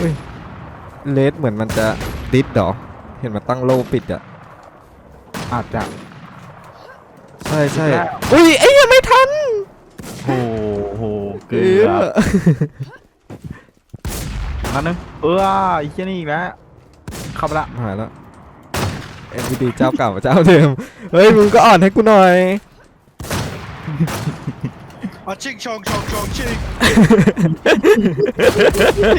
เฮ้ยเลสเหมือนมันจะดิดเหรอ เห็นมันตั้งโลปิดอะอาจจะใช่ใช่แล้วอุ้ยไอ้ยังไม่ทันโอ้โหเกืเอออบนั่นนึงเออไอ้เชี่ยนี่อีกแล้วเข้าไปละหายแล้วเอ็นดีเจ้าเก่าเจ้าเดิมเฮ้ยมึงก็อ่อนให้กูหน่อย Ah, ching chong chong chong ching. Go, go เยี่ ย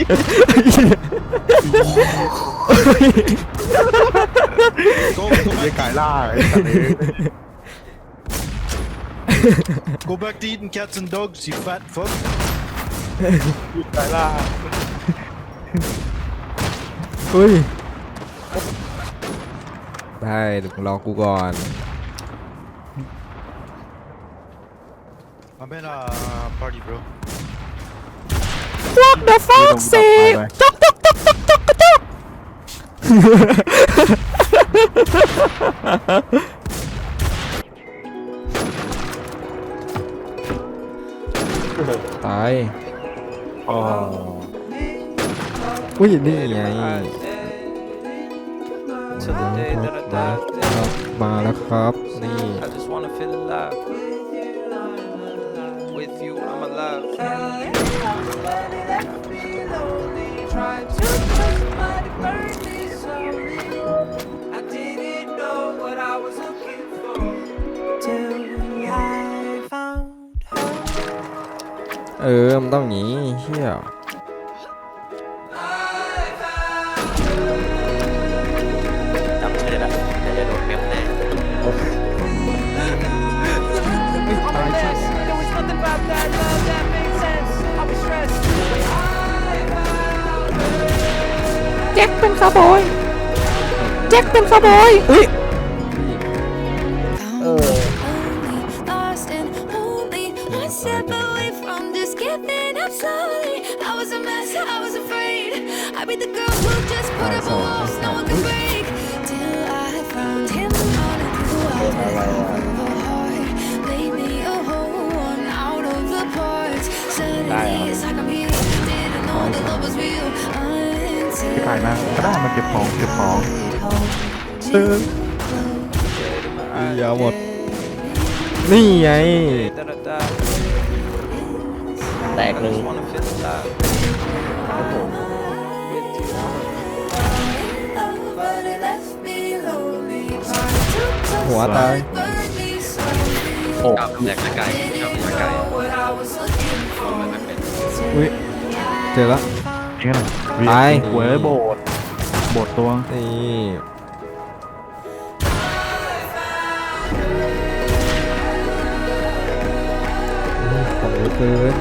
back, ไก่ล่าไอ้สัตว์เอ้ย go back to eating cats and dogs, you fat fuck. ไก่ล่าเฮ้ยได้เดี๋ยวมึงรอกูก่อน I'm in a party, bro. What the fuck สิไปจ๊อกจ๊อกจ๊อกจ๊อกจ๊อกจ๊อกตายอ๋ออุ้ยนี่ไง Till the day that I die. มาแล้วครับ นี่ I just wanna feel alive. With you, I'm alive. เออ มันต้องอย่างนี้เฮียจำชื่อแล้วจะโดนเมมแน่ จ็คเป็นคาร์บอยแจ็คเป็นคาร์บอยอุ้ย Only lost and only one step away from just giving up slowly. I was a mess, I was afraid. I'd be the girl who just put up a walls no one could break. พี่ until ไก่นะก็ได้มาเก็บของเก็บของเอออย่าหมด นี่ไง That I die. แตก I หนึ่ง just wanna feel alive. With you, but it left me lonely. Tried to touch หัวตาย burn me slowly. โอ้อยากจะไก่ชอบอยากไก่ What I was looking for. อุ้ยเจอแล้ว นี่ไงตายหวยโบดโบดตัว นี่ของเยอะเกิน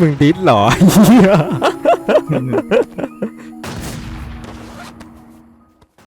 มึงดิสเหรอเหี้ย